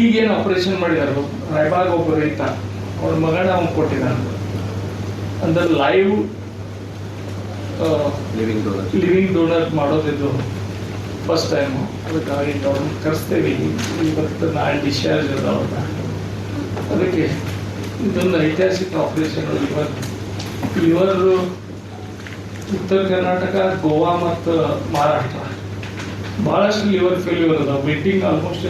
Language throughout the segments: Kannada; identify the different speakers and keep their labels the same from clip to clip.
Speaker 1: ಈಗೇನು ಆಪರೇಷನ್ ಮಾಡಿದಾರೆ? ರಾಯಬಾಗ್ ಒಬ್ಬ ರೈತ ಅವ್ರ ಮಗನ ಅವ್ನು ಕೊಟ್ಟಿದ್ದಾನೆ. ಅಂದ್ರೆ live
Speaker 2: living donor
Speaker 1: living donor ಮಾಡೋದಿದ್ದು first time ಅದಕ್ಕಾಗಿ ಅವ್ರನ್ನ ಕರೆಸ್ತೇವೆ. ಇವತ್ತು ನಾಳೆ ಡಿಸ್ಚಾರ್ಜ್ ಅದಾವಲ್ಲ ಅದಕ್ಕೆ ಇದೊಂದು ಐತಿಹಾಸಿಕ ಆಪರೇಷನ್ ಲಿವರ್ ಲಿವರ್ ಉತ್ತರ ಕರ್ನಾಟಕ ಗೋವಾ ಮತ್ತು ಮಹಾರಾಷ್ಟ್ರ. ಭಾಳಷ್ಟು ಲಿವರ್ ಫೇಲ್ಯೂರ್ ಅದಾವ. ವೇಟಿಂಗ್ ಆಲ್ಮೋಸ್ಟ್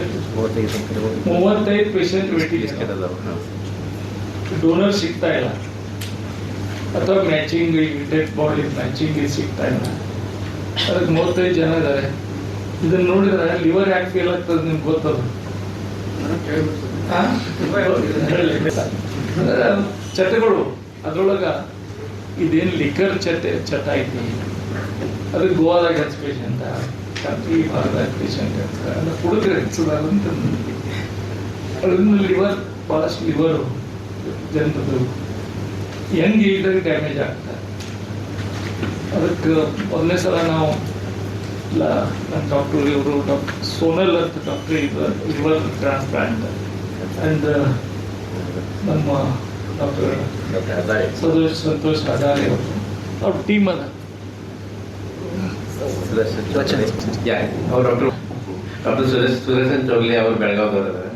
Speaker 2: ಮೂವತ್ತೈದು
Speaker 1: ಪೇಷಂಟ್ ವೇಟಿಂಗ್ ಡೋನರ್ ಸಿಗ್ತಾ ಇಲ್ಲ. ಅಥವಾ ಮ್ಯಾಚಿಂಗ್ ಡೆಡ್ ಬಾಡಿ ಮ್ಯಾಚಿಂಗ್ ಸಿಗ್ತಾ ಇಲ್ಲ. ಅದಕ್ಕೆ ಮೂವತ್ತೈದು ಜನ ಇದಾರೆ ಇದನ್ನ ನೋಡಿದ್ರೆ ಲಿವರ್ ಯಾಕೆ ಫೇಲ್ ಆಗ್ತದೆ ನಿಮ್ಗೆ ಗೊತ್ತದ ಚಟಗಳು. ಅದ್ರೊಳಗ ಇದೇನು ಲಿಕ್ಕರ್ ಚಟ ಚಟ ಐತಿ? ಅದಕ್ಕೆ ಗೋವಾದಾಗ ಪೇಷಂಟ್ ಕರ್ಕಿ ಭಾಗದಾಗ ಪೇಷಂಟ್ ಅಂದ್ರೆ ಕುಡುಕ್ರೆ ಹೆಚ್ಚದಾರ ಅಂತ ಅದರಿಂದ ಲಿವರ್ ಭಾಳಷ್ಟು ಲಿವರು ಜನರದು ಯಂಗ್ ಇದ್ದಾಗ ಡ್ಯಾಮೇಜ್ ಆಗ್ತದೆ. ಅದಕ್ಕೆ ಒಂದನೇ ಸಲ ನಾವು ಲ ನಮ್ಮ ಡಾಕ್ಟರ್ ಇವರು ಡಾಕ್ಟರ್ ಸೋನಲ್ ಅಂತ ಡಾಕ್ಟರ್ ಇವರ್ ಟ್ರಾನ್ಸ್ಪ್ಲಾಂಟ್ ಆ್ಯಂಡ್ ನಮ್ಮ ಡಾಕ್ಟರ್ ಸಂತೋಷ್ ಸಂತೋಷ್ ಹಜಾರೆ ಅವರು. ಅವ್ರ ಟೀಮ್ ಅದ.
Speaker 2: ಡಾಕ್ಟರ್ ಡಾಕ್ಟರ್ ಸುರೇಶ್ ಅಂತ ಹೋಗ್ಲಿ ಅವರು ಬೆಳಗಾವ್ದವ್ರು ಅದಾರ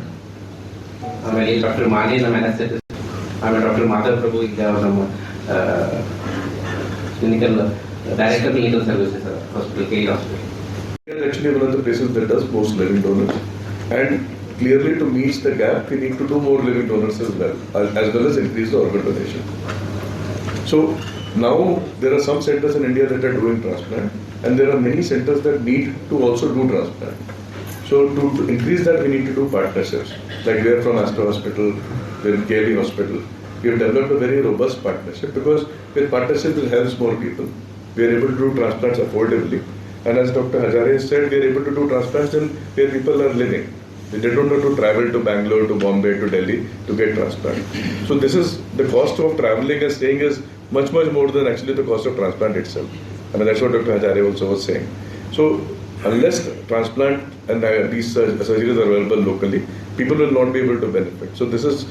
Speaker 2: ಆಮೇಲೆ ಡಾಕ್ಟರ್ ಮಾಲಿ ನಮ್ಮ ಅನಸ್ಥೆಟಿಸ್ಟ್ ಆಮೇಲೆ ಡಾಕ್ಟರ್ ಮಾಧವ್ ಪ್ರಭು ಈಗ ಅವ್ರು ನಮ್ಮ clinical director clinical services hospital K hospital
Speaker 3: We are actually one of the places that does most living donors. And clearly to meet the gap, we need to do more living donors as well, as as well as increase the organ donation. So now there are some centers in India that are doing transplant and there are many centers that need to also do transplant. So to to increase that, we need to do partnerships. Like we are from Astor Hospital, we're in KLE Hospital. We have developed a very robust partnership because with partnership it helps more people. We are able to do transplants affordably. And as Dr. Hazare said, we are able to do transplants in where people are living. They don't have to travel to Bangalore, to Bombay, to Delhi to get transplant. So this is the cost of traveling and staying is much much more than actually the cost of transplant itself. I mean that's what Dr. Hazare also was saying. So unless transplant and these surgeries are available locally, people will not be able to benefit. So this is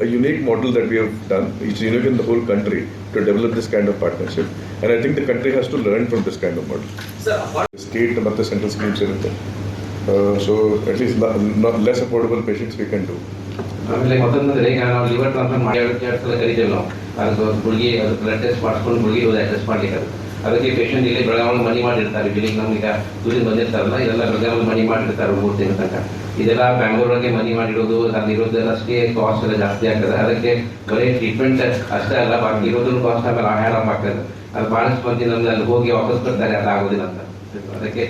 Speaker 3: a unique model that we have done. It's unique in the whole country to develop this kind of partnership. And I think the country has to learn from this kind of model. State ಮತ್ತು ಸೆಂಟ್ರಲ್ ಸ್ಕೀಮ್ಸ್ ಇರುತ್ತೆ so at least less affordable patients we can do
Speaker 2: ಆಮೇಲೆ ಮತ್ತೊಂದಂದ್ರೆ ಈಗ ನಾವು ಲಿವರ್ ಟ್ರಾನ್ಸ್ಫರ್ ಮಾಡಿ ಎರಡು ಎರಡು ಸಲ ಕರಿತೇವೆ ನಾವು ಅದಕ್ಕೆ ಗುಳಿಗೆ ಅದು ಬ್ಲಡ್ ಟೆಸ್ಟ್ ಮಾಡಿಸ್ಕೊಂಡು ಗುಳಿಗೆ ಹೋದ ಟೆಸ್ಟ್ ಮಾಡ್ಲಿಕ್ಕೆ ಅದು ಅದಕ್ಕೆ ಪೇಷಂಟ್ ಇಲ್ಲಿ ಬೆಳಗಾವಿ ಮನಿ ಮಾಡಿರ್ತಾರೆ. ಬಿಲ್ಲಿಂಗ್ ನಮ್ಗೆ ದೂರಿಂದ ಬಂದಿರ್ತಾರಲ್ಲ ಇದೆಲ್ಲ ಬೆಳಗಾವಿ ಮನಿ ಮಾಡಿರ್ತಾರೆ ಮೂರು ತಿಂಗಳ ತನಕ. ಇದೆಲ್ಲ ಬ್ಯಾಂಗ್ಳೂರಿಗೆ ಮನಿ ಮಾಡಿರೋದು, ಅಲ್ಲಿ ಇರೋದೆಲ್ಲ ಅಷ್ಟೇ ಕಾಸ್ಟ್ ಎಲ್ಲ ಜಾಸ್ತಿ ಆಗ್ತದೆ. ಅದಕ್ಕೆ ಬರೀ ಟ್ರೀಟ್ಮೆಂಟ್ ಅಷ್ಟೇ ಅಲ್ಲ, ಬಾಕಿ ಇರೋದ್ರ ಕಾಸ್ಟ್ ಆಮೇಲೆ ಆಹಾರ ಆಗ್ತದೆ ಅದು ಭಾಳಷ್ಟು ಮಂದಿ ನಮ್ಗೆ ಅಲ್ಲಿ ಹೋಗಿ ವಾಪಸ್ ಬರ್ತಾರೆ ಅದು ಆಗೋದಿಲ್ಲ ಅಂತ. ಅದಕ್ಕೆ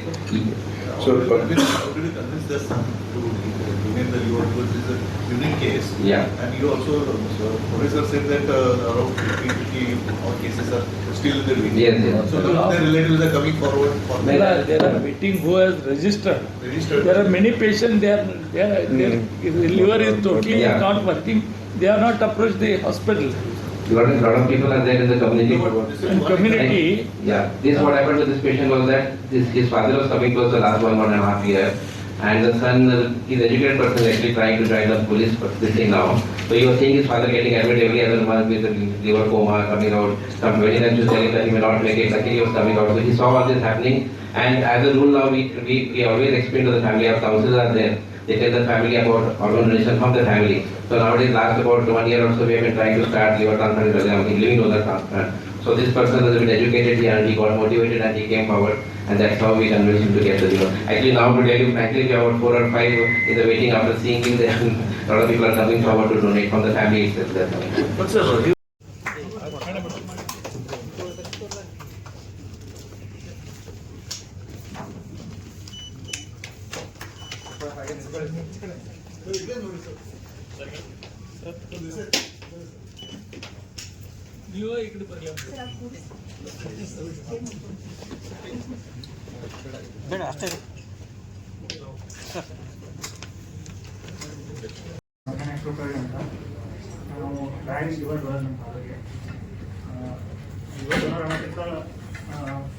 Speaker 2: ಈ-
Speaker 3: so
Speaker 4: already already convinced the son to donate because it is a unique case.
Speaker 2: Yeah.
Speaker 4: And you also, so professor said that uh, around 50, 50 more cases are still in the waiting.
Speaker 2: Yes, yes.
Speaker 4: So the the relatives are coming forward for
Speaker 1: there are there are waiting who has registered
Speaker 4: registered.
Speaker 1: there are many patients they are they are their liver is totally
Speaker 2: Yeah.
Speaker 1: not working they are not approached the hospital
Speaker 2: lot of, lot of people are there in the community.
Speaker 4: No, but this is
Speaker 1: and community
Speaker 2: Yeah, this what happened to this patient was that this, his father was coming close the last one, one and a half year. And the son, he's educated person actually trying to join the police for this thing now. So he was seeing his father getting admitted every other month with liver coma coming out. Some very times to telling that he may not make it, luckily he was coming out. So he saw all this happening. And as a rule now, we, we, we always explain to the family, our counselors are there. They tell the family about organ donation from the family. So nowadays, last about one year or so, we have been trying to start liver transplant, living donor transplant. So this person has been educated and he got motivated and he came forward and that's how we convinced him to get the liver. Actually now to tell you frankly, we have about four or five in the waiting after seeing him there. A lot of people are coming forward to donate from the family itself. They're coming.
Speaker 1: ನೀವು ಈ ಕಡೆ ಬನ್ನಿ.
Speaker 5: ಬೇಡ, ಅಷ್ಟೇ
Speaker 6: ಅಂತ. ನಾವು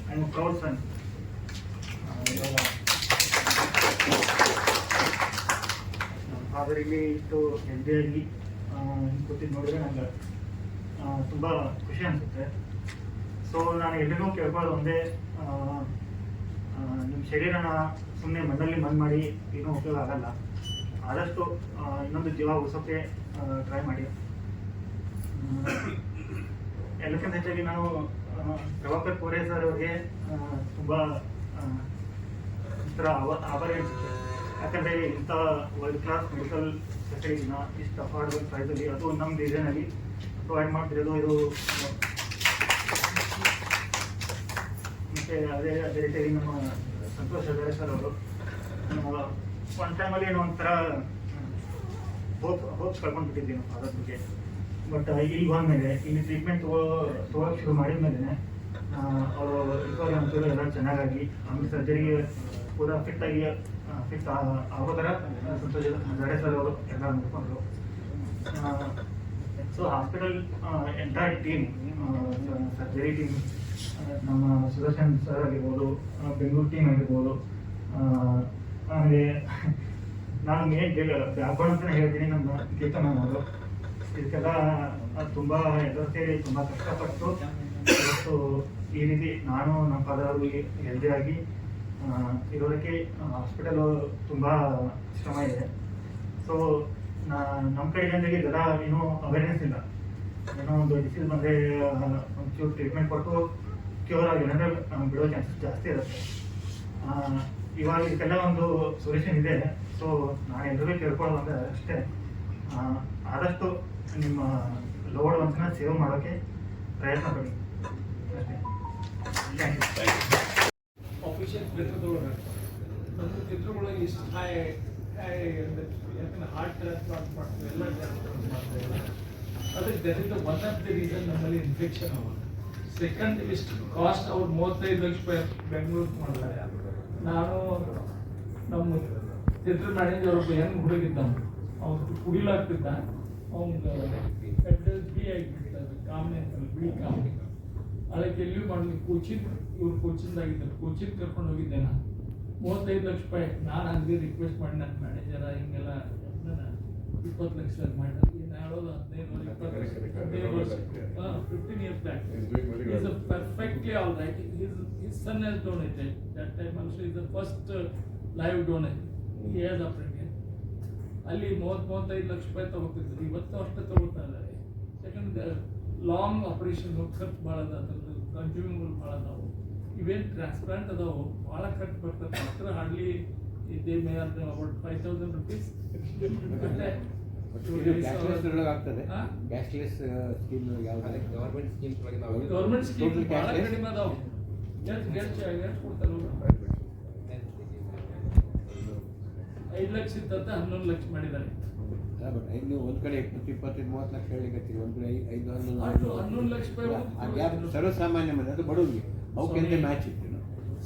Speaker 6: ನಮ್ಮ ಫಾದರ್ ಇಲ್ಲಿ ಇಷ್ಟು ಹೆಲ್ದಿಯಾಗಿ ಕೂತಿದ್ದು ನೋಡಿದ್ರೆ ನಂಗೆ ತುಂಬ ಖುಷಿ ಅನಿಸುತ್ತೆ. ಸೊ ನಾನು ಎಲ್ರಿಗೂ ಕೇಳ್ಕೊಳ್ಳೋದು ಒಂದೇ ಶರೀರನ ಸುಮ್ಮನೆ ಮಣ್ಣಲ್ಲಿ ಮಣ್ಣು ಮಾಡಿ ಏನೂ ಉಪಯೋಗ ಆಗಲ್ಲ. ಆದಷ್ಟು ಇನ್ನೊಂದು ಜೀವ ಉಳಿಸೋಕ್ಕೆ ಟ್ರೈ ಮಾಡಿ. ಎಲ್ಲಕ್ಕಿಂತ ಹೆಚ್ಚಾಗಿ ನಾವು ಪ್ರಭಾಕರ್ ಕೋರೆ ಸರ್ ಅವ್ರಿಗೆ ತುಂಬ ಒಂಥರ ಅವ, ಆಭಾರ ಅನಿಸುತ್ತೆ ಯಾಕಂದರೆ ಇಂಥ ವರ್ಲ್ಡ್ ಕ್ಲಾಸ್ ಮೆಡಿಕಲ್ ಫೆಸಿಲಿಟಿನ ಇಷ್ಟು ಅಫೋರ್ಡಬಲ್ ಪ್ರೈಸಲ್ಲಿ ಅದು ನಮ್ಮ ರೀಸನಲ್ಲಿ ಪ್ರೊವೈಡ್ ಮಾಡ್ತಿರೋದು ಇದು ಮತ್ತು ಅದೇ ಅದೇ ರೀತಿಯಾಗಿ ನಮ್ಮ ಸಂತೋಷ್ ಹೆಗಡೆ ಸರ್ ಅವರು. ಒನ್ ಟೈಮಲ್ಲಿ ಏನೋ ಒಂಥರ ಹೋಪ್ ಹೋಪ್ಸ್ ಕಳ್ಕೊಂಡ್ಬಿಟ್ಟಿದ್ವಿ ನಾವು ಅದ್ರ ಬಗ್ಗೆ. ಬಟ್ ಇಲ್ಲಿ ಬಂದಮೇಲೆ, ಇಲ್ಲಿ ಟ್ರೀಟ್ಮೆಂಟ್ ತಗೋ ತಗೋಕ್ಕೆ ಶುರು ಮಾಡಿದ ಮೇಲೆ ಅವರು ರಿಕವರಿ ಅಂತೂ ಎಲ್ಲ ಚೆನ್ನಾಗಾಗಿ, ಆಮೇಲೆ ಸರ್ಜರಿಗೆ ಪೂರಾ ಫಿಟ್ ಆಗಿ ಫಿಟ್ ಆಗೋ ಥರ ಸಂತೋಷ್ ಅವರು ಎಲ್ಲ ನೋಡ್ಕೊಂಡ್ರು. So hospital entire team surgery team ನಮ್ಮ ಸುದರ್ಶನ್ ಸರ್ ಆಗಿರ್ಬೋದು ಬೆಂಗಳೂರು ಟೀಮ್ ಆಗಿರ್ಬೋದು ಆಮೇಲೆ ನಾನು ಮೇನ್ ಬ್ಯಾಕ್ಗ್ರೌಂಡ್ ಅಂತ ಹೇಳ್ತೀನಿ, ನಮ್ಮ ಕೀರ್ತನ ಅವರು. ಇದಕ್ಕೆಲ್ಲ ತುಂಬ ಎಲ್ಲರೂ ಸೇರಿ ತುಂಬ ಕಷ್ಟಪಟ್ಟು, ಇವತ್ತು ಈ ರೀತಿ ನಾನು ನಮ್ಮ ಫಾದರ್ ಹೆಲ್ದಿ ಆಗಿ ಇರೋದಕ್ಕೆ ಹಾಸ್ಪಿಟಲು ತುಂಬ ಶ್ರಮ ಇದೆ. ಸೊ ನಮ್ಮ ಕಡೆಯಿಂದ ಇದೆಲ್ಲ ಏನೂ ಅವೇರ್ನೆಸ್ ಇಲ್ಲ. ಏನೋ ಒಂದು ಡಿಸೀಸ್ ಬಂದರೆ ಒಂಚೂರು ಟ್ರೀಟ್ಮೆಂಟ್ ಕೊಟ್ಟು ಕ್ಯೂರ್ ಆಗಿ ಅಂದರೆ ಬಿಡೋ ಚಾನ್ಸಸ್ ಜಾಸ್ತಿ ಇರುತ್ತೆ. ಇವಾಗ ಇದಕ್ಕೆಲ್ಲ ಒಂದು ಸೊಲ್ಯೂಷನ್ ಇದೆ. ಸೊ ನಾನು ಎಲ್ಲರೂ ಕೇಳ್ಕೊಳ್ಳೋದು ಅಂದರೆ ಅಷ್ಟೇ. ಆದಷ್ಟು ನಿಮ್ಮ ಲೋಡ್ ಒಂದ್ಸಲ ಸೇವ್ ಮಾಡೋಕ್ಕೆ ಪ್ರಯತ್ನ ಪಡಿ. ಅಷ್ಟೇ.
Speaker 1: ಆಫೀಷಿಯಲ್ ಚಿತ್ರದೊಳಗೆ. ನಮ್ಮ ಚಿತ್ರದೊಳಗೆ ಹೈ ಹೈ ಯಾಕಂದ್ರೆ ಹಾರ್ಟ್ ಟ್ರಾನ್ಸ್ಪ್ಲಾಂಟ್ ಮಾಡ್ತೀವಿ, ಎಲ್ಲ ಟ್ರಾನ್ಸ್ಪ್ಲಾಂಟ್ ಅದಕ್ಕೆ that is the one of reason ನಮ್ಮಲ್ಲಿ ಇನ್ಫೆಕ್ಷನ್ ಅವ ಸೆಕೆಂಡ್ ಇಷ್ಟು ಕಾಸ್ಟ್ ಅವ್ರು ಮೂವತ್ತೈದು ಲಕ್ಷ ರೂಪಾಯಿ ಬೆಂಗಳೂರು ಮಾಡಿದ್ದಾರೆ ನಾನು ನಮ್ಮ ಚಿತ್ರ ಮ್ಯಾನೇಜರ್ ಒಬ್ಬ ಹೆಂಗ್ ಹುಡುಗಿದ್ದ ಅವ್ರು ಕುಡಿಲಾಗ್ತಿದ್ದ ಅವ್ನು ಬಿ ಆಗಿಬಿಡ್ತ ಕಾಮನೆ ಅಂತ ಬಿಳಿ ಕಾಮನೆ ಅದಕ್ಕೆ ಎಲ್ಲಿಯೂ ಮಾಡಿ ಕೋಚಿಂಗ್ ಇವ್ರು ಕೋಚಿಂಗ್ ಆಗಿದ್ದಾರೆ ಕೋಚಿಂಗ್ ಕರ್ಕೊಂಡು ಹೋಗಿದ್ದೆ ನಾನು. ಮೂವತ್ತೈದು ಲಕ್ಷ ರೂಪಾಯಿ. ನಾನು ಹಂಗೆ ರಿಕ್ವೆಸ್ಟ್ ಮಾಡಿ ನನ್ನ ಮ್ಯಾನೇಜರ ಹಿಂಗೆಲ್ಲ ಇಪ್ಪತ್ತು ಲಕ್ಷ ಮಾಡಿ ಏನು ಹದಿನೈದು ವರ್ಷ
Speaker 3: fifteen years back.
Speaker 1: Is perfectly all right his his son has donated that time also is the first live donate he has operated ಅಲ್ಲಿ ಮೂವತ್ತು ಮೂವತ್ತೈದು ಲಕ್ಷ ರೂಪಾಯಿ ತಗೋತಿದ್ರು. ಇವತ್ತು ಅಷ್ಟೇ ತಗೋತಾ ಇದ್ದಾರೆ. ಯಾಕಂದ್ರೆ ಲಾಂಗ್ ಆಪರೇಷನ್ ಖರ್ಚು ಭಾಳ ಅದ. ಅದ್ರದ್ದು ಕನ್ಸ್ಯೂಮಬಲ್ ಭಾಳ ಅದಾವು. ಇವೇನು ಟ್ರಾನ್ಸ್ಪ್ಲಾಂಟ್ ಅದಾವು. ಭಾಳ ಖರ್ಚು ಬರ್ತದೆ ಡಾಕ್ಟರ್ ಹಾರ್ಡ್ಲಿ ಇದೇ may about five thousand
Speaker 5: rupees ಒಳಗೆ ಆಗ್ತದೆ.
Speaker 1: ಹಾ?
Speaker 5: ಕ್ಯಾಶ್ಲೆಸ್ ಸ್ಕೀಮ್ ಯಾವ್ದು?
Speaker 2: ಗೌರ್ಮೆಂಟ್ ಸ್ಕೀಮ್ಸ್ ಒಳಗೆ ನಾವು
Speaker 1: ಗೌರ್ಮೆಂಟ್ ಸ್ಕೀಮ್
Speaker 5: Total
Speaker 1: ಭಾಳ
Speaker 5: cashless?
Speaker 1: ಕಡಿಮೆ ಅದಾವು. ಎಷ್ಟು ಎಷ್ಟು ಎಷ್ಟು ಕೊಡ್ತಾರೆ ಐದು ಲಕ್ಷ ಇತ್ತಂತ ಹನ್ನೊಂದು ಲಕ್ಷ ಮಾಡಿದ್ದಾರೆ.
Speaker 5: ಬಟ್ ಐದು ಒಂದ್ ಕಡೆ ಇಪ್ಪತ್ತು ಇಪ್ಪತ್ತೈದು ಮೂವತ್ತು ಲಕ್ಷ ಹೇಳಿಕತ್ತೀವಿ ಒಂದ್ ಕಡೆ ಐದು ಹನ್ನೊಂದು
Speaker 1: ಹನ್ನೊಂದು. ಲಕ್ಷ ರೂಪಾಯಿ
Speaker 5: ಸರ್ವಸಾಮಾನ್ಯ ಮಂದಿ ಅದು ಬಡವ್ರಿಗೆ. ಅವಕ್ಕೆಂತ ಮ್ಯಾಚ್ ಇತ್ತು?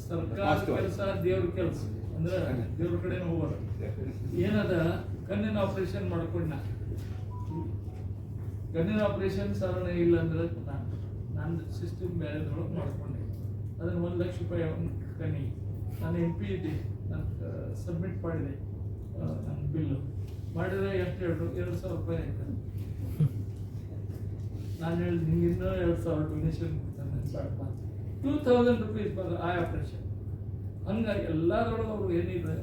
Speaker 1: ಸರ್ಕಾರ ಕೆಲಸ ದೇವ್ರ ಕೆಲಸ. ಅಂದ್ರೆ ದೇವ್ರ ಕಡೆ ಹೋಗೋದು. ಏನದ? ಕಣ್ಣಿನ ಆಪರೇಷನ್ ಮಾಡ್ಕೊಂಡ ಕಣ್ಣಿನ ಆಪರೇಷನ್ ಸರಣೆ ಇಲ್ಲ ಅಂದ್ರೆ ನಾನು ನನ್ನ ಸಿಸ್ಟಮ್ ಬೇರೆದೊಳಗೆ ಮಾಡ್ಕೊಂಡೆ. ಅದನ್ನ ಒಂದು ಲಕ್ಷ ರೂಪಾಯಿ ಕಣ್ಣಿಗೆ ನಾನು ಎಂ ಪಿ ಇದ್ದೆ, ನಾನು ಸಬ್ಮಿಟ್ ಮಾಡಿದೆ ನನ್ನ ಬಿಲ್ಲು. ಮಾಡಿದ್ರೆ ಎಷ್ಟು? ಎರಡು ಎರಡು ಸಾವಿರ ರೂಪಾಯಿ ಆಯ್ತು. ನಾನು ಹೇಳಿದ್, ನಿಂಗೆ ಇನ್ನೂ ಎರಡು ಸಾವಿರ ಡೊನೇಷನ್ ಟೂ ತೌಸಂಡ್ ರುಪೀಸ್ ಬರ ಆ ಆಪ್ರೇಷನ್ ಹಂಗಾಗಿ ಎಲ್ಲದರೊಳಗೆ ಅವರು ಏನಿದೆ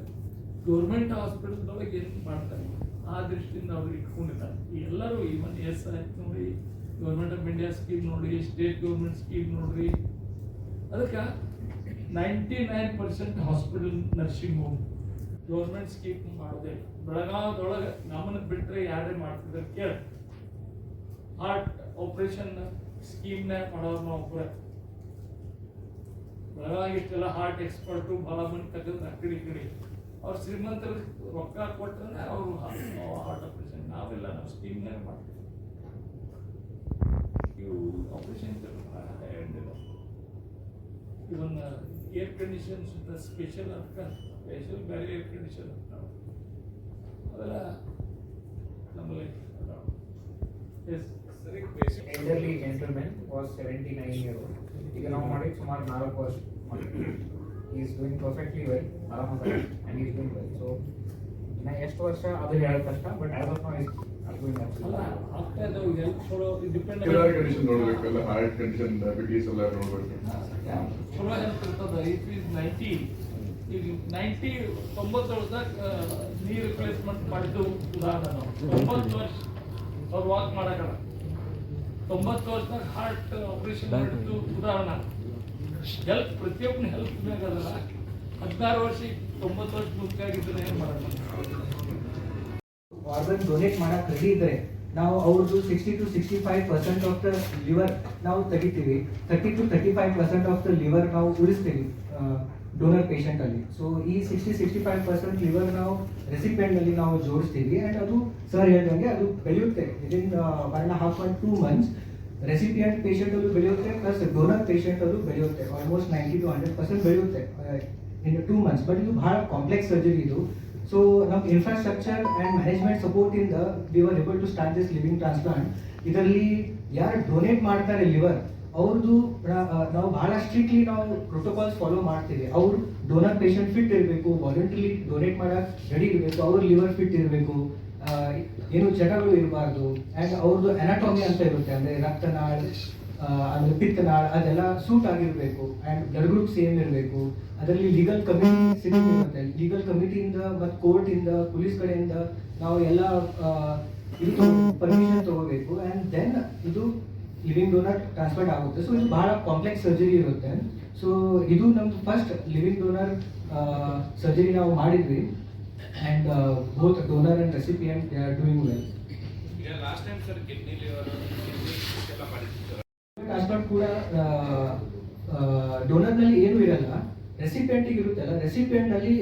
Speaker 1: ಗೌರ್ಮೆಂಟ್ ಹಾಸ್ಪಿಟಲ್ದೊಳಗೆ ಏನು ಮಾಡ್ತಾರೆ? ಆ ದೃಷ್ಟಿಯಿಂದ ಅವ್ರು ಇಟ್ಕೊಂಡಿದ್ದಾರೆ. ಎಲ್ಲರೂ ಈವನ್ ಎಸ್ ಆಯ್ತು ನೋಡಿ ಗೌರ್ಮೆಂಟ್ ಆಫ್ ಇಂಡಿಯಾ ಸ್ಕೀಮ್ ನೋಡಿ ಸ್ಟೇಟ್ ಗೌರ್ಮೆಂಟ್ ಸ್ಕೀಮ್ ನೋಡ್ರಿ. ಅದಕ್ಕೆ ninety nine percent hospital nursing home government scheme ಮಾಡೋದೇ. ಬೆಳಗಾವದೊಳಗೆ ನಮ್ಮನ್ನು ಬಿಟ್ಟರೆ ಯಾರೇ ಮಾಡ್ತಿದ್ದಾರೆ ಕೇಳ. ಹಾರ್ಟ್ ಆಪರೇಷನ್ ಸ್ಕೀಮ್ನ ಮಾಡೋರು ನಾವು ಒಬ್ಬರೇ ಬೆಳಗಾವಿ ಇಷ್ಟೆಲ್ಲ ಹಾರ್ಟ್ ಎಕ್ಸ್ಪರ್ಟು ಭಾಳ ಮಂದಿ ತಗೊಂಡು ಆ ಕಡೆ ಈ ಕಡೆ ಅವ್ರು ಶ್ರೀಮಂತರು ರೊಕ್ಕ ಕೊಟ್ಟರೆ ಅವರು ಹಾರ್ಟ್ ಆಪರೇಷನ್ ನಾವೆಲ್ಲ ನಾವು ಸ್ಕೀಮ್ನಾಗ ಮಾಡ್ತೀವಿ. ಇವು ಆಪರೇಷನ್ ಇವನ್ ಏರ್ ಕಂಡೀಷನ್ ಸುತ್ತ ಸ್ಪೆಷಲ್ ಅಂತ ಸ್ಪೆಷಲ್ ಬೇರೆ ಏರ್ ಕಂಡೀಷನ್ ಅಂತ ಅದೆಲ್ಲ ನಮ್ಮಲ್ಲಿ yes
Speaker 7: elderly gentleman was 79 year old. ಈಗ ನಾವು ಮಾಡಿ ಸುಮಾರು ನಾಲ್ಕು ವರ್ಷ ಈಸ್ ಡೂಯಿಂಗ್ ಪರ್ಫೆಕ್ಟ್ಲಿ ವೆಲ್ ಆರಾಮಾಗಿ and is doing well so ಇನ್ನ ಎಷ್ಟು ವರ್ಷ ಅದು ಹೇಳೋದು ಕಷ್ಟ
Speaker 1: but as of
Speaker 3: now is ನೋಡ್ಬೇಕಲ್ಲ heart condition diabetes ಎಲ್ಲ ನೋಡ್ಬೇಕು.
Speaker 1: ಚಲೋ ಹೆಲ್ತ್ ಇರ್ತದ ಇಫ್ ಈಸ್ ನೈಂಟಿ ಈಗ ನೈಂಟಿ ತೊಂಬತ್ತೊಳದಾಗ ನೀ ರಿಪ್ಲೇಸ್ಮೆಂಟ್ ಮಾಡಿದ್ದು ಉದಾಹರಣೆ. ತೊಂಬತ್ತು ವರ್ಷ ಅವ್ರು ವಾಕ್ ಮಾಡಕಲ್ಲ. ತೊಂಬತ್ತು ವರ್ಷದಾಗ ಹಾರ್ಟ್ ಆಪರೇಷನ್ ಮಾಡಿದ್ದು ಉದಾಹರಣೆ. ಹೆಲ್ಪ್ ಪ್ರತಿಯೊಬ್ಬನ ಹೆಲ್ಪ್ ಮೇಲೆ ಹದಿನಾರು ವರ್ಷ ತೊಂಬತ್ತು ವರ್ಷ ಮುಖ್ಯಾಗಿದ್ರೆ ಏನು ಮಾಡೋಣ?
Speaker 8: ಆರ್ಗನ್ ಡೊನೇಟ್ ಮಾಡಕ್ಕೆ ರೆಡಿ ಇದ್ದರೆ ನಾವು ಅವ್ರದ್ದು sixty to sixty five percent of the liver ನಾವು ತೆಗಿತೀವಿ. Thirty to thirty five percent of the liver ನಾವು ಉಳಿಸ್ತೀವಿ ಡೋನರ್ ಪೇಷಂಟ್ ಅಲ್ಲಿ. ಸೊ ಈ sixty sixty five percent liver ನಾವು ರೆಸಿಪಿಯೆಂಟ್ ಅಲ್ಲಿ ನಾವು ಜೋಡಿಸ್ತೀವಿ. ಅಂಡ್ ಅದು ಸರ್ ಹೇಳ್ದಂಗೆ ಅದು ಬೆಳೆಯುತ್ತೆ. Within one half or two months recipient patient ಅಲ್ಲೂ ಬೆಳೆಯುತ್ತೆ ಪ್ಲಸ್ ಡೋನರ್ ಪೇಷಂಟ್ ಅದು ಬೆಳೆಯುತ್ತೆ. Almost ninety to hundred percent ಬೆಳೆಯುತ್ತೆ ಇನ್ ಟೂ ಮಂತ್ಸ್ ಬಟ್ ಇದು ಭಾಳ ಕಾಂಪ್ಲೆಕ್ಸ್ ಸರ್ಜರಿ ಇದು. ಸೊ ನಮ್ಮ ಇನ್ಫ್ರಾಸ್ಟ್ರಕ್ಚರ್ ಆ್ಯಂಡ್ ಮ್ಯಾನೇಜ್ಮೆಂಟ್ ಸಪೋರ್ಟ್ ಇಂದ we are able to start this living transplant ಇದರಲ್ಲಿ ಯಾರು ಡೊನೇಟ್ ಮಾಡ್ತಾರೆ ಲಿವರ್ ಅವ್ರದ್ದು ನಾವು ಬಹಳ ಸ್ಟ್ರಿಕ್ಟ್ಲಿ ನಾವು ಪ್ರೋಟೋಕಾಲ್ಸ್ ಫಾಲೋ ಮಾಡ್ತೀವಿ. ಅವ್ರು ಡೋನರ್ ಪೇಷಂಟ್ ಫಿಟ್ ಇರಬೇಕು ವಾಲಂಟ್ರಿ ಡೊನೇಟ್ ಮಾಡಕ್ ರೆಡಿ ಇರಬೇಕು, ಅವ್ರ ಲಿವರ್ ಫಿಟ್ ಇರಬೇಕು ಏನು ಜಡಗಳು ಇರಬಾರ್ದು ಆ್ಯಂಡ್ ಅವ್ರದ್ದು ಅನಾಟಮಿ ಅಂತ ಇರುತ್ತೆ, ಅಂದ್ರೆ ರಕ್ತನಾಳ ಅಂದರೆ ಪಿತ್ತನಾಳ, ಅದೆಲ್ಲ ಸೂಟ್ ಆಗಿರ್ಬೇಕು ಆ್ಯಂಡ್ ಬ್ಲಡ್ ಗ್ರೂಪ್ ಸೇಮ್ ಇರಬೇಕು. ಅದರಲ್ಲಿ ಲೀಗಲ್ ಕಮಿಟಿ ಇರುತ್ತೆ ಲೀಗಲ್ ಕಮಿಟಿಯಿಂದ ಮತ್ತು ಕೋರ್ಟಿಂದ ಪೊಲೀಸ್ ಕಡೆಯಿಂದ ನಾವು ಎಲ್ಲ ಇದು ಪರ್ಮಿಷನ್ ತಗೋಬೇಕು ಆ್ಯಂಡ್ ದೆನ್ ಇದು ಲಿವಿಂಗ್ ಡೋನರ್ ಟ್ರಾನ್ಸ್ಪ್ಲಾಂಟ್ ಆಗುತ್ತೆ. ಸೊ ಇದು ಬಹಳ ಕಾಂಪ್ಲೆಕ್ಸ್ ಸರ್ಜರಿ ಇರುತ್ತೆ. ಸೊ ಇದು ನಮ್ದು ಫಸ್ಟ್ ಲಿವಿಂಗ್ ಡೋನರ್ ಸರ್ಜರಿ ನಾವು ಮಾಡಿದ್ವಿ. And
Speaker 1: both donor and recipient they are doing well
Speaker 8: transplant ಕೂಡ ಡೋನರ್ನಲ್ಲಿ ಏನು ಇರಲ್ಲ. ರೆಸಿಪಿಯೆಂಟ್ ಇರುತ್ತಲ್ಲ ರೆಸಿಪಿಯೆಂಟ್ನಲ್ಲಿ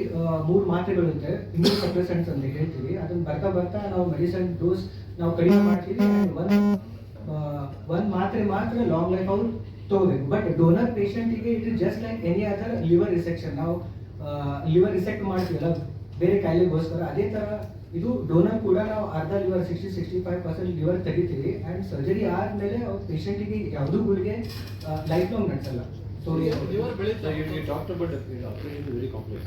Speaker 8: ಮೂರು ಮಾತ್ರೆಗಳಿರುತ್ತೆ. ಇಮ್ಯೂನ್ ಸಪ್ರೆಸೆಂಟ್ಸ್ ಅಂತ ಹೇಳ್ತೀವಿ. ಅದನ್ನ ಬರ್ತಾ ಬರ್ತಾ ನಾವು ಮೆಡಿಸನ್ ಡೋಸ್ ನಾವು ಕಡಿಮೆ ಮಾಡ್ತೀವಿ. ಒಂದ್ ಆ, ಒಂದ್ ಮಾತ್ರೆ ಮಾತ್ರ ಲಾಂಗ್ ಲೈಫ್ ಅವ್ರು ತಗೋಬೇಕು but donor ಪೇಷಂಟಿಗೆ it is just like any other liver resection ನಾವು ಲಿವರ್ ರಿಸೆಕ್ಟ್ ಮಾಡ್ತೀವಲ್ಲ ಬೇರೆ ಕಾಯಿಲೆಗೋಸ್ಕರ ಅದೇ ತರ ಇದು ಡೋನರ್ ಕೂಡ ನಾವು ಅರ್ಧ liver sixty sixty five percent liver ತೆಗಿತೀವಿ ಅಂಡ್ ಸರ್ಜರಿ ಆದ್ಮೇಲೆ ಅವ್ರ ಪೇಷಂಟಿಗೆ ಯಾವುದೂ ಗುಳಿಗೆ ಲೈಫ್ ಲಾಂಗ್ ನಡೆಸಲ್ಲ so
Speaker 5: So you, you talked about the the operation is very complex.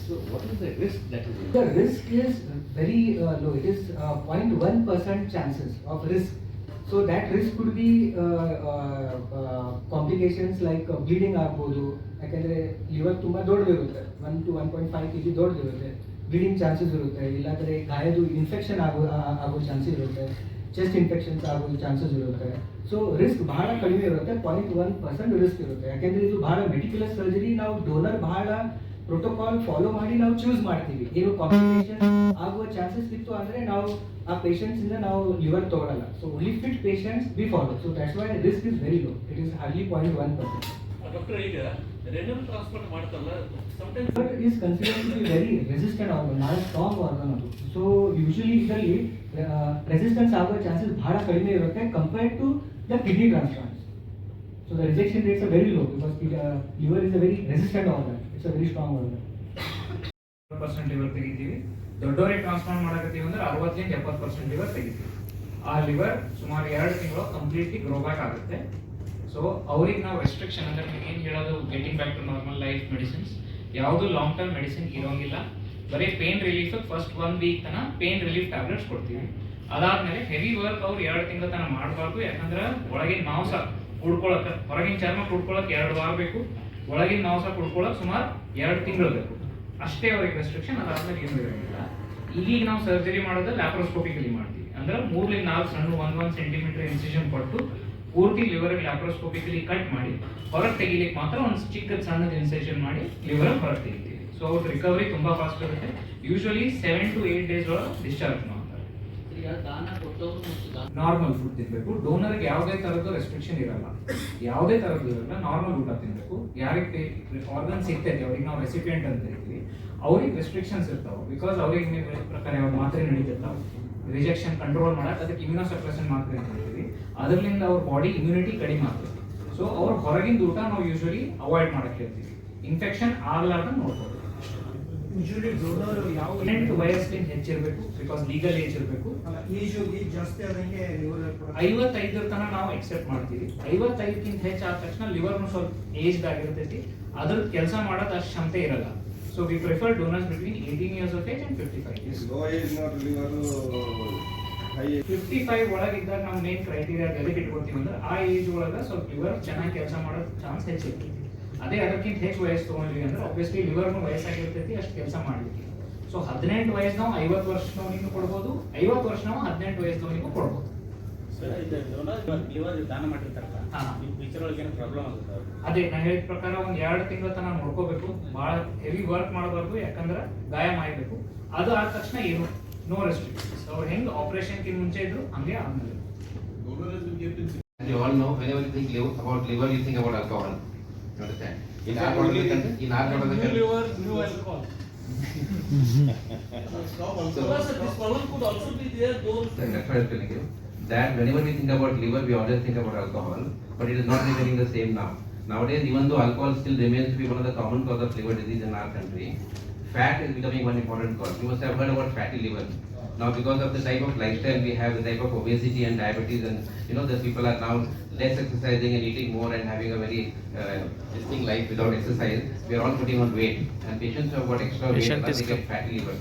Speaker 5: So what is the risk that is
Speaker 8: The risk is very uh, low. It is uh, 0.1% chances of risk. So that risk could be complications like bleeding ಆಗ್ಬೋದು. ಯಾಕಂದ್ರೆ ಲಿವರ್ ತುಂಬಾ ದೊಡ್ಡದಿರುತ್ತೆ. One to one point five K G ದೊಡ್ಡದಿರುತ್ತೆ. Bleeding chances ಇರುತ್ತೆ. ಇಲ್ಲಾಂದರೆ ಗಾಯದು ಇನ್ಫೆಕ್ಷನ್ ಆಗೋ ಆಗೋ ಚಾನ್ಸಸ್ ಇರುತ್ತೆ. ಚೆಸ್ಟ್ ಇನ್ಫೆಕ್ಷನ್ಸ್ ಆಗೋ ಚಾನ್ಸಸ್ ಇರುತ್ತೆ. ಸೊ ರಿಸ್ಕ್ ಬಹಳ ಕಡಿಮೆ ಇರುತ್ತೆ. ಪಾಯಿಂಟ್ ಒನ್ ಪರ್ಸೆಂಟ್ ರಿಸ್ಕ್ ಇರುತ್ತೆ. ಯಾಕಂದ್ರೆ ಇದು ಬಹಳ ಮೆಡಿಕ್ಯುಲರ್ ಸರ್ಜರಿ ನಾವು ಡೋನರ್ ಬಹಳ ಪ್ರೋಟೋಕಾಲ್ ಫಾಲೋ ಮಾಡಿ ನಾವು ಚೂಸ್ ಮಾಡ್ತೀವಿ. ಏನು ಕಾಂಪ್ಲಿಕೇಶನ್ ಆಗುವ ಚಾನ್ಸಸ್ ಇತ್ತು ಅಂದ್ರೆ ನಾವು ಆ ಪೇಷಂಟ್ಸ್ ಇಂದ ನಾವು ಲಿವರ್ ತಗೊಳಲ್ಲ. So only fit patients be follow so that's why risk is very low it is hardly point one percent
Speaker 1: doctor ಈಗ renal transfer ಮಾಡ್ತಲ್ಲ
Speaker 8: sometimes to be very resistant organ ಬಹಳ ಸ್ಟ್ರಾಂಗ್ ಆರ್ಗನ್ ಅದು. ಸೊ ಯೂಶಲಿ ಇದರಲ್ಲಿ ರೆಸಿಸ್ಟೆನ್ಸ್ ಆಗೋ ಚಾನ್ಸಸ್ ಬಹಳ ಕಡಿಮೆ ಇರುತ್ತೆ compared to the kidney transplant so the rejection rates are very low because liver is a very resistant organ it's very strong organ
Speaker 7: percent liver ತೆಗಿತೀವಿ. ದೊಡ್ಡವರಿಗೆ ಟ್ರಾನ್ಸ್ಪ್ಲಾಂಟ್ ಮಾಡಕತ್ತೀವಿ ಅಂದ್ರೆ ಅರವತ್ತರಿಂದ ಎಪ್ಪತ್ತು ಪರ್ಸೆಂಟ್ ಲಿವರ್ ತೆಗಿತೀವಿ. ಆ ಲಿವರ್ ಸುಮಾರು ಎರಡು ತಿಂಗಳು ಕಂಪ್ಲೀಟ್ಲಿ ಗ್ರೋ ಬ್ಯಾಕ್ ಆಗುತ್ತೆ. ಸೊ ಅವ್ರಿಗೆ ನಾವು ರೆಸ್ಟ್ರಿಕ್ಷನ್ ಅಂದ್ರೆ ಏನು ಹೇಳೋದು? Getting back to normal life medicines ಯಾವುದು ಲಾಂಗ್ ಟರ್ಮ್ ಮೆಡಿಸಿನ್ ಇರೋಂಗಿಲ್ಲ. ಬರೀ pain relief first one week ತನ ಪೇನ್ ರಿಲೀಫ್ ಟ್ಯಾಬ್ಲೆಟ್ಸ್ ಕೊಡ್ತೀವಿ. ಅದಾದ್ಮೇಲೆ ಹೆವಿ ವರ್ಕ್ ಅವ್ರು ಎರಡು ತಿಂಗಳ ತನ ಮಾಡಬಾರ್ದು. ಯಾಕಂದ್ರೆ ಒಳಗಿನ ಮಾಂಸ ಕುಡ್ಕೊಳಕ್ಕೆ ಹೊರಗಿನ ಚರ್ಮ ಕುಡ್ಕೊಳಕ್ಕೆ ಎರಡು ವಾರ ಬೇಕು. ಒಳಗಿನ ಮಾಂಸ ಕುಡ್ಕೊಳ್ಳೋಕೆ ಸುಮಾರು ಎರಡು ತಿಂಗಳು ಬೇಕು. ಅಷ್ಟೇ ಅವ್ರಿಗೆ ರೆಸ್ಟ್ರಿಕ್ಷನ್ ಅದಾದ್ಮೇಲೆ ಏನು ಇರೋಂಗಿಲ್ಲ ಈಗೀಗ ನಾವು ಸರ್ಜರಿ ಮಾಡೋದು ಲ್ಯಾಪ್ರೋಸ್ಕೋಪಿಕಲಿ ಮಾಡ್ತೀವಿ. ಅಂದ್ರೆ ಮೂರ್ಲಿಂದ ನಾಲ್ಕು ಸಣ್ಣ ಒಂದ್ ಒಂದ್ ಸೆಂಟಿಮೀಟರ್ ಇನ್ಸಿಷನ್ ಕೊಟ್ಟು ಪೂರ್ತಿ ಲಿವರ್ ಲ್ಯಾಪ್ರೋಸ್ಕೋಪಿಕಲಿ ಕಟ್ ಮಾಡಿ, ಹೊರಗೆ ತೆಗಿಲಿಕ್ಕೆ ಮಾತ್ರ ಒಂದು ಚಿಕ್ಕ ಸಣ್ಣದ ಇನ್ಸೇಷನ್ ಮಾಡಿ ಲಿವರ್ ಹೊರಗೆ ತೆಗಿತೀವಿ. ಸೊ ಅವ್ರ ರಿಕವರಿ ತುಂಬಾ ಫಾಸ್ಟ್ ಇರುತ್ತೆ usually seven to eight days ಒಳಗೆ ಡಿಸ್ಚಾರ್ಜ್ ಮಾಡ್ತಾರೆ ನಾರ್ಮಲ್ ಫುಡ್ ತಿನ್ಬೇಕು. ಡೋನರ್ಗೆ ಯಾವುದೇ ತರದ್ದು ರೆಸ್ಟ್ರಿಕ್ಷನ್ ಇರಲ್ಲ. ಯಾವುದೇ ತರದ್ದು ಇರಲ್ಲ ನಾರ್ಮಲ್ ಊಟ ತಿನ್ಬೇಕು. ಯಾರಿಗೆ ಆರ್ಗನ್ ಸಿಗ್ತೈತೆ ಅವ್ರಿಗೆ ನಾವು ರೆಸಿಪಿಯೆಂಟ್ ಅಂತ ಹೇಳ್ತೀವಿ. ಅವ್ರಿಗೆ ರೆಸ್ಟ್ರಿಕ್ಷನ್ಸ್ ಇರ್ತಾವೆ. ಬಿಕಾಸ್ ಅವ್ರಿಗೆ ಪ್ರಕಾರ ಯಾವ ಮಾತ್ರೆ ನಡೀತಿರ್ತಾವೆ ರಿಜೆಕ್ಷನ್ ಕಂಟ್ರೋಲ್ ಮಾಡಕ್ಕೆ ಅದಕ್ಕೆ ಇಮ್ಯುನೋಸಪ್ರೆಷನ್ ಮಾತ್ರೆ ಅಂತ ಹೇಳ್ತೀವಿ. ಅದರಿಂದ ಅವ್ರ ಬಾಡಿ ಇಮ್ಯುನಿಟಿ ಕಡಿಮೆ ಆಗ್ತದೆ. ಸೊ ಅವ್ರ ಹೊರಗಿಂದ ಊಟ ನಾವು ಯೂಶ್ವಲಿ ಅವಾಯ್ಡ್ ಮಾಡಕ್ಕೆ ಹೇಳ್ತೀವಿ. ಇನ್ಫೆಕ್ಷನ್ ಆಗ್ಲಾರ್ದ ನೋಡ್ಬೋದು.
Speaker 9: ಯೂಶಲಿ ಡೋನರ್ ಯಾವ
Speaker 7: ಹದಿನೆಂಟು ವಯಸ್ಸಿನ ಹೆಚ್ಚಿರಬೇಕು ಬಿಕಾಸ್ ಲೀಗಲ್ ಏಜ್ ಇರಬೇಕು.
Speaker 9: ಏಜ್ ಜಾಸ್ತಿ ಆದಂಗೆ ಲಿವರ್
Speaker 7: ಐವತ್ತೈದರ ತನಕ ನಾವು ಎಕ್ಸೆಪ್ಟ್ ಮಾಡ್ತೀವಿ. ಐವತ್ತೈದಕ್ಕಿಂತ ಹೆಚ್ಚಾದ ತಕ್ಷಣ ಲಿವರ್ನು ಸ್ವಲ್ಪ ಏಜ್ಡ್ ಆಗಿರ್ತೈತಿ. ಅದ್ರ ಕೆಲಸ ಮಾಡೋದು ಅಷ್ಟು ಕ್ಷಮತೆ ಇರಲ್ಲ. So we prefer donors between eighteen years of age and fifty five
Speaker 4: years low age liver
Speaker 7: fifty five ಒಳಗಿದ್ದಾಗ ನಾವು ಮೇನ್ ಕ್ರೈಟೀರಿಯಾ ಎದಕ್ಕೆ ಇಟ್ಕೊಳ್ತೀವಿ ಅಂದ್ರೆ ಆ ಏಜ್ ಒಳಗೆ ಸ್ವಲ್ಪ ಲಿವರ್ ಚೆನ್ನಾಗಿ ಕೆಲಸ ಮಾಡೋ ಚಾನ್ಸ್ ಹೆಚ್ಚಿರ್ತೈತಿ. ಅದೇ ಅದಕ್ಕಿಂತ ಹೆಚ್ಚು ವಯಸ್ಸು ತೊಗೊಂಡ್ವಿ ಅಂದ್ರೆ ಆಬ್ವಿಯಸ್ಲಿ ಲಿವರ್ನು ವಯಸ್ಸಾಗಿರ್ತೈತಿ ಅಷ್ಟು ಕೆಲಸ ಮಾಡ್ಲಿಕ್ಕೆ ಸೊ ಹದಿನೆಂಟು ವಯಸ್ಸು ನಾವು ಐವತ್ತು ವರ್ಷದವನಿಗೂ ಕೊಡ್ಬೋದು ಐವತ್ತು ವರ್ಷ ನಾವು ಹದಿನೆಂಟು ವಯಸ್ಸಿನವನಿಗೂ ಕೊಡ್ಬೋದು.
Speaker 10: ಲಿವರ್ ದಾನ ಮಾಡಿರ್ತಾರಲ್ಲ
Speaker 7: ಹಾ.
Speaker 10: ಫ್ಯೂಚರ್ ಒಳಗೆ ಏನೋ ಪ್ರಾಬ್ಲಮ್
Speaker 7: ಅದೇ ನಾನು ಹೇಳಿದ ಪ್ರಕಾರ ಒಂದ್ ಎರಡು ತಿಂಗಳ ತನಕ ನೋಡ್ಕೋಬೇಕು ಬಹಳ ಹೆವಿ ವರ್ಕ್ ಮಾಡಬಾರ್ದು ಯಾಕಂದ್ರೆ ಗಾಯ ಮಾಡಬೇಕು ಅದು ಆದ ತಕ್ಷಣ ಏನು? ನೋ ರೆಸ್ಟ್ರಿಕ್ಷನ್ಸ್ ಅವ್ರು ಹೆಂಗ್ ಆಪರೇಷನ್ ಮುಂಚೆ ಇದ್ರು ಹಂಗೆ
Speaker 2: ಆಮೇಲೆ all know, whenever you think liver, about liver, you think about alcohol. Understand? In our part of the country, in our part of the country.
Speaker 1: new alcohol.
Speaker 2: So-
Speaker 1: this problem could also be there, those.
Speaker 2: That's what I telling you. That whenever we think about liver, we always think about alcohol, but it is not remaining the same now. Nowadays, even though alcohol still remains to be one of the common cause of liver disease in our country, fat is becoming one important cause. You must have heard about fatty liver. Now, because of the type of lifestyle we have, the type of obesity and diabetes, and you know, the people are now less exercising and eating more and having a very uh, distinct life without exercise. We are all putting on weight, and patients who have got extra weight,
Speaker 5: Patient
Speaker 2: they get fatty liver.